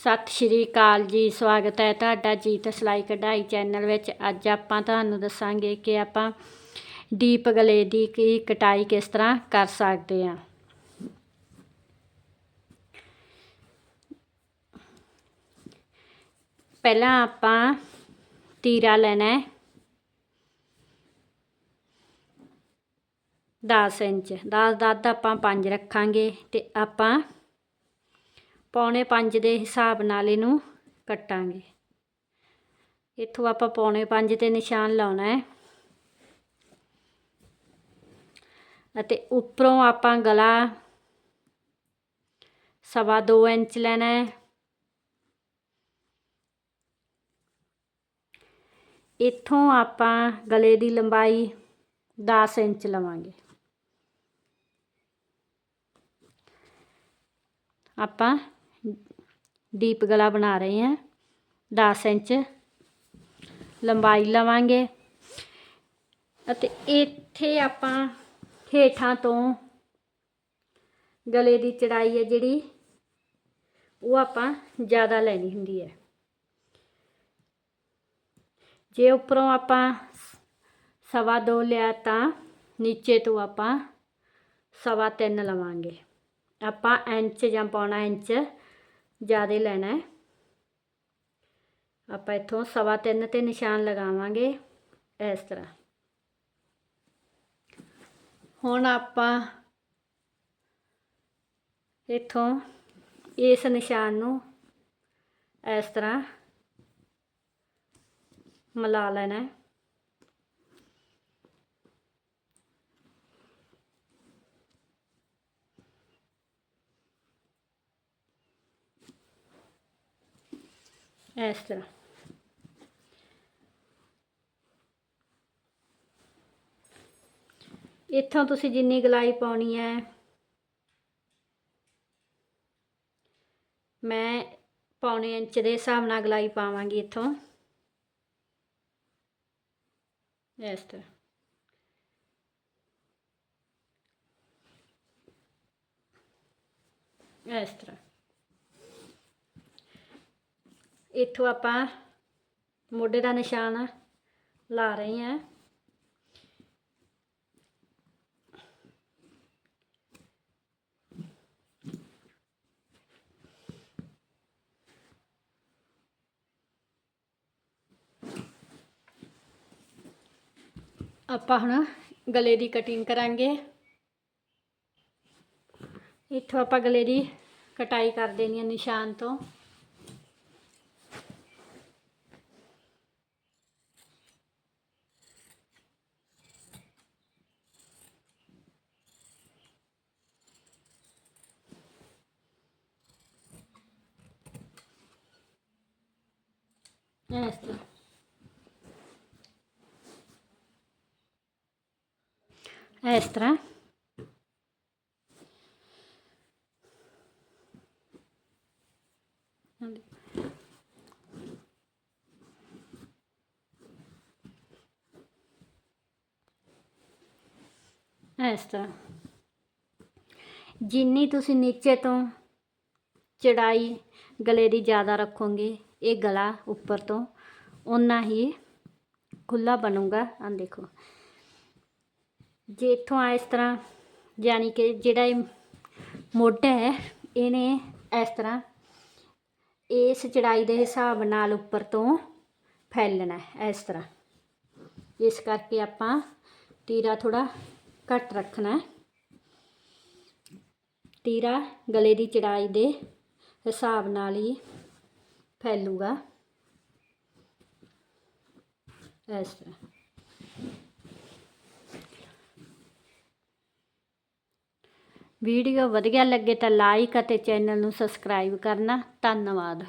ਸਤਿ ਸ਼੍ਰੀ ਅਕਾਲ ਜੀ, ਸਵਾਗਤ ਹੈ ਤੁਹਾਡਾ ਜੀਤ ਸਿਲਾਈ ਕਢਾਈ ਚੈਨਲ ਵਿੱਚ। ਅੱਜ ਆਪਾਂ ਤੁਹਾਨੂੰ ਦੱਸਾਂਗੇ ਕਿ ਆਪਾਂ ਡੀਪ ਗਲੇ ਦੀ ਕੀ ਕਟਾਈ ਕਿਸ ਤਰ੍ਹਾਂ ਕਰ ਸਕਦੇ ਹਾਂ। ਪਹਿਲਾਂ ਆਪਾਂ ਤੀਰਾ ਲੈਣਾ ਹੈ। 10 ਇੰਚ 10 10 ਆਪਾਂ 5 ਰੱਖਾਂਗੇ ਤੇ ਆਪਾਂ ਪੌਣੇ 5 ਦੇ ਹਿਸਾਬ ਨਾਲ ਇਹਨੂੰ ਕੱਟਾਂਗੇ। ਇੱਥੋਂ ਆਪਾਂ ਪੌਣੇ 5 ਤੇ ਨਿਸ਼ਾਨ ਲਾਉਣਾ ਹੈ। ਅਤੇ ਉੱਪਰੋਂ ਆਪਾਂ ਗਲਾ ਸਵਾ 2 ਇੰਚ ਲੈਣਾ ਹੈ। ਇੱਥੋਂ ਆਪਾਂ ਗਲੇ ਦੀ ਲੰਬਾਈ 10 ਇੰਚ ਲਵਾਂਗੇ। ਆਪਾਂ ਡੀਪ ਗਲਾ ਬਣਾ ਰਹੇ ਹਾਂ 10 ਇੰਚ ਲੰਬਾਈ ਲਵਾਂਗੇ। ਅਤੇ ਇੱਥੇ ਆਪਾਂ ਹੇਠਾਂ ਤੋਂ ਗਲੇ ਦੀ ਚੜਾਈ ਹੈ ਜਿਹੜੀ, ਉਹ ਆਪਾਂ ਜ਼ਿਆਦਾ ਲੈਣੀ ਹੁੰਦੀ ਹੈ। ਜੇ ਉੱਪਰੋਂ ਆਪਾਂ ਸਵਾ ਦੋ ਲਿਆ ਤਾਂ ਨੀਚੇ ਤੋਂ ਆਪਾਂ ਸਵਾ ਤਿੰਨ ਲਵਾਂਗੇ। ਆਪਾਂ ਇੰਚ ਜਾਂ ਪੌਣਾ ਇੰਚ ਜ਼ਿਆਦਾ ਲੈਣਾ ਹੈ। ਆਪਾਂ ਇੱਥੋਂ ਸਵਾ ਤਿੰਨ ਤੇ ਨਿਸ਼ਾਨ ਲਗਾਵਾਂਗੇ ਇਸ ਤਰ੍ਹਾਂ। ਹੁਣ ਆਪਾਂ ਇੱਥੋਂ ਇਸ ਨਿਸ਼ਾਨ ਨੂੰ ਇਸ ਤਰ੍ਹਾਂ ਮਿਲਾ ਲੈਣਾ ਹੈ। ਇਸ ਤਰ੍ਹਾਂ। ਇੱਥੋਂ ਤੁਸੀਂ ਜਿੰਨੀ ਗਲਾਈ ਪਾਉਣੀ ਹੈ, ਮੈਂ ਪੌਣੇ ਇੰਚ ਦੇ ਹਿਸਾਬ ਨਾਲ ਗਲਾਈ ਪਾਵਾਂਗੀ ਇੱਥੋਂ। ਇਸ ਤਰ੍ਹਾਂ। ਇਸ ਤਰ੍ਹਾਂ। ਇੱਥੋਂ ਆਪਾਂ ਮੋਢੇ ਦਾ ਨਿਸ਼ਾਨ ਲਾ ਰਹੇ ਹਾਂ। ਆਪਾਂ ਹੁਣ ਗਲੇ ਦੀ ਕਟਿੰਗ ਕਰਾਂਗੇ। ਇੱਥੋਂ ਆਪਾਂ ਗਲੇ ਦੀ ਕਟਾਈ ਕਰ ਦੇਣੀ ਹੈ ਨਿਸ਼ਾਨ ਤੋਂ। ਇਸ ਤਰ੍ਹਾਂ ਇਸ ਤਰ੍ਹਾਂ ਇਸ ਤਰ੍ਹਾਂ ਜਿੰਨੀ ਤੁਸੀਂ ਨੀਚੇ ਤੋਂ ਚੜਾਈ ਗਲੇ ਦੀ ਜ਼ਿਆਦਾ ਰੱਖੋਗੇ ਇਹ ਗਲਾ ਉੱਪਰ ਤੋਂ ਉਨਾ ਹੀ ਖੁੱਲਾ ਬਣੂਗਾ। ਆ ਦੇਖੋ। ਜੇ ਇੱਥੋਂ ਆ ਇਸ ਤਰ੍ਹਾਂ, ਯਾਨੀ ਕਿ ਜਿਹੜਾ ਇਹ ਮੋਢਾ ਹੈ, ਇਹਨੇ ਇਸ ਤਰ੍ਹਾਂ ਇਸ ਚੜਾਈ ਦੇ ਹਿਸਾਬ ਨਾਲ ਉੱਪਰ ਤੋਂ ਫੈਲਣਾ ਇਸ ਤਰ੍ਹਾਂ। ਇਸ ਕਰਕੇ ਆਪਾਂ ਤੀਰਾ ਥੋੜਾ ਘੱਟ ਰੱਖਣਾ ਤੀਰਾ ਗਲੇ ਦੀ ਚੜਾਈ ਦੇ ਹਿਸਾਬ ਨਾਲ ਹੀ ਫੈਲੂਗਾ। ਇਸ ਤਰ੍ਹਾਂ। ਵੀਡੀਓ ਵਧੀਆ ਲੱਗੇ ਤਾਂ ਲਾਈਕ ਅਤੇ ਚੈਨਲ ਨੂੰ ਸਬਸਕ੍ਰਾਈਬ ਕਰਨਾ। ਧੰਨਵਾਦ।